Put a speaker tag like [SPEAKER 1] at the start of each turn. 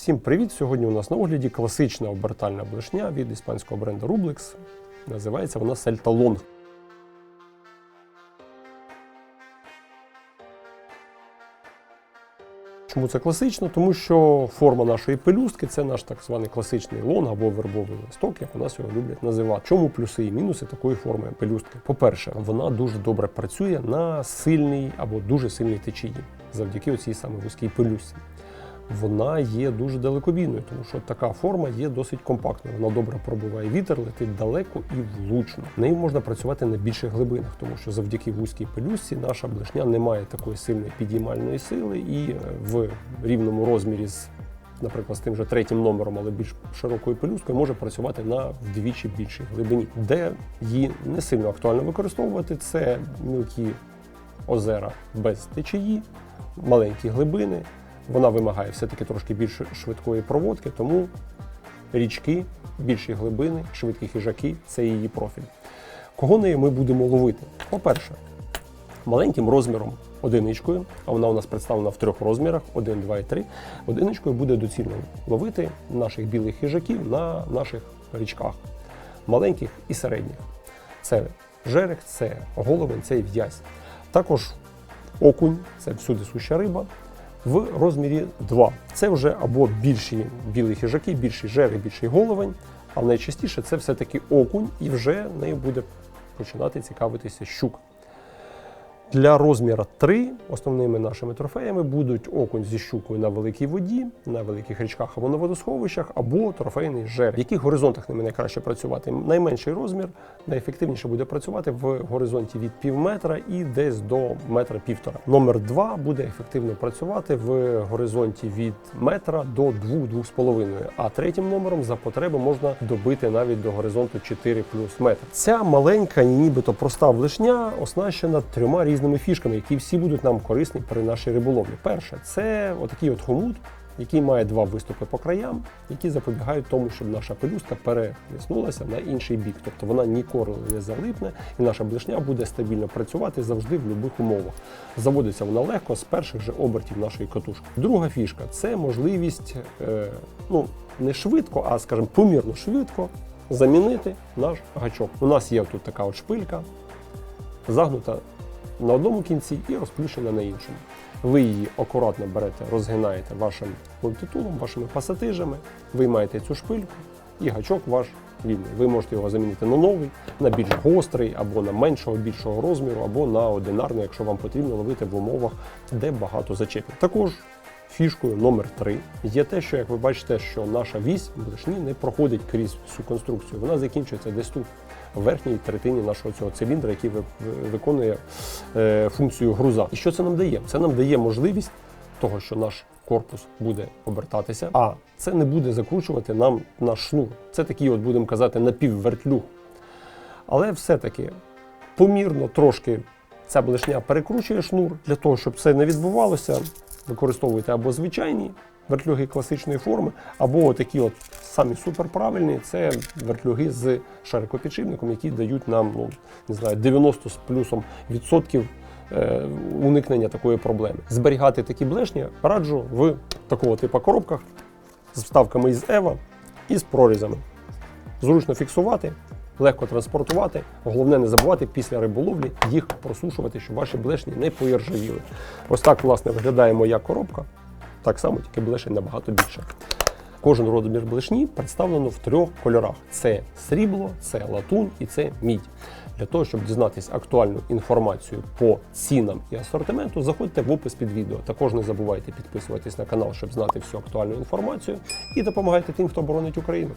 [SPEAKER 1] Всім привіт! Сьогодні у нас на огляді класична обертальна блешня від іспанського бренду Rublex. Називається вона Long. Чому це класично? Тому що форма нашої пелюстки це наш так званий класичний лонг або вербовий листок, як у нас його люблять називати. Чому плюси і мінуси такої форми пелюстки? По-перше, вона дуже добре працює на сильній або дуже сильній течії завдяки оцій саме вузькій пелюстці. Вона є дуже далекобійною, тому що така форма є досить компактною. Вона добре пробиває вітер, летить далеко і влучно. Нею можна працювати на більших глибинах, тому що завдяки вузькій пелюстці наша блешня не має такої сильної підіймальної сили і е, в рівному розмірі з. Наприклад, з тим же третім номером, але більш широкою пелюсткою, може працювати на вдвічі більшій глибині, де її не сильно актуально використовувати. Це мілкі озера без течії, маленькі глибини. Вона вимагає все-таки трошки більш швидкої проводки, тому річки, більші глибини, швидкі хижаки це її профіль. Кого нею ми будемо ловити? По-перше, маленьким розміром одиничкою, а вона у нас представлена в трьох розмірах: 1, 2 і 3. Одиничкою буде доцільно ловити наших білих хижаків на наших річках, маленьких і середніх. Це жерех, це головень, це в'язь. Також окунь, це всюди суща риба в розмірі 2. Це вже або більші білі хижаки, більший жери, більший головень, але найчастіше це все-таки окунь, і вже нею буде починати цікавитися щук. Для розміра 3 основними нашими трофеями будуть окунь зі щукою на великій воді, на великих річках або на водосховищах, або трофейний жерех. В яких горизонтах ними найкраще працювати? Найменший розмір найефективніше буде працювати в горизонті від пів метра і десь до метра півтора. Номер 2 буде ефективно працювати в горизонті від метра до 2-2,5. А третім номером за потреби можна добити навіть до горизонту 4 плюс метр. Ця маленька, нібито проста блешня оснащена трьома різними фішками, які всі будуть нам корисні при нашій риболовлі. Перше, це отакий от хомут, який має два виступи по краям, які запобігають тому, щоб наша пелюстка переплеснулася на інший бік. Тобто вона ніколи не залипне, і наша блешня буде стабільно працювати завжди в будь-яких умовах. Заводиться вона легко з перших же обертів нашої катушки. Друга фішка це можливість е, ну не швидко, а скажімо, помірно швидко замінити наш гачок. У нас є тут така от шпилька, загнута на одному кінці і розплющена на іншому. Ви її акуратно берете, розгинаєте вашим мультитулом, вашими пасатижами, виймаєте цю шпильку і гачок ваш вільний. Ви можете його замінити на новий, на більш гострий, або на меншого, більшого розміру, або на одинарний, якщо вам потрібно ловити в умовах, де багато зачепів. Також Фішкою номер 3 є те, що як ви бачите, що наша вісь блешні не проходить крізь всю конструкцію. Вона закінчується десь тут, в верхній третині нашого цього циліндра, який ви- ви- виконує е, функцію груза. І що це нам дає? Це нам дає можливість того, що наш корпус буде обертатися, а це не буде закручувати нам наш шнур. Це такий, от будемо казати, напіввертлюг. Але все-таки помірно трошки ця блешня перекручує шнур для того, щоб це не відбувалося. Використовуйте або звичайні вертлюги класичної форми, або такі от самі суперправильні це вертлюги з шарикопідшипником, які дають нам ну, не знаю, 90 з плюсом відсотків е, уникнення такої проблеми. Зберігати такі блешні раджу в такого типу коробках з вставками із EVA і з прорізами. Зручно фіксувати, легко транспортувати. Головне не забувати після риболовлі їх просушувати, щоб ваші блешні не поіржавіли. Ось так, власне, виглядає моя коробка. Так само, тільки блешень набагато більше. Кожен розмір блешні представлено в трьох кольорах: це срібло, це латун і це мідь. Для того, щоб дізнатися актуальну інформацію по цінам і асортименту, заходьте в опис під відео. Також не забувайте підписуватись на канал, щоб знати всю актуальну інформацію, і допомагайте тим, хто боронить Україну.